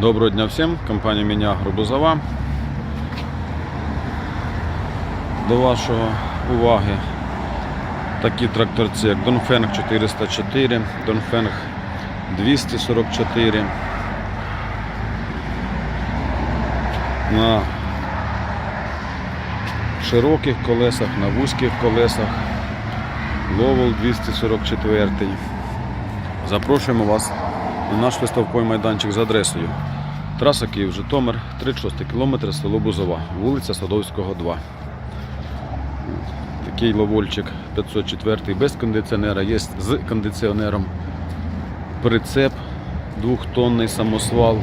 Доброго дня всім, компанія Міня Грубозова. До вашої уваги такі тракторці, як Донфенг 404, Донфенг 244. На широких колесах, на вузьких колесах. Ловел 244. Запрошуємо вас на наш виставковий майданчик за адресою. Траса Київ Житомир, 36 км, село Бузова, вулиця Садовського, 2. Такий ловольчик 504 без кондиціонера, є з кондиціонером. Прицеп, двохтонний самосвал,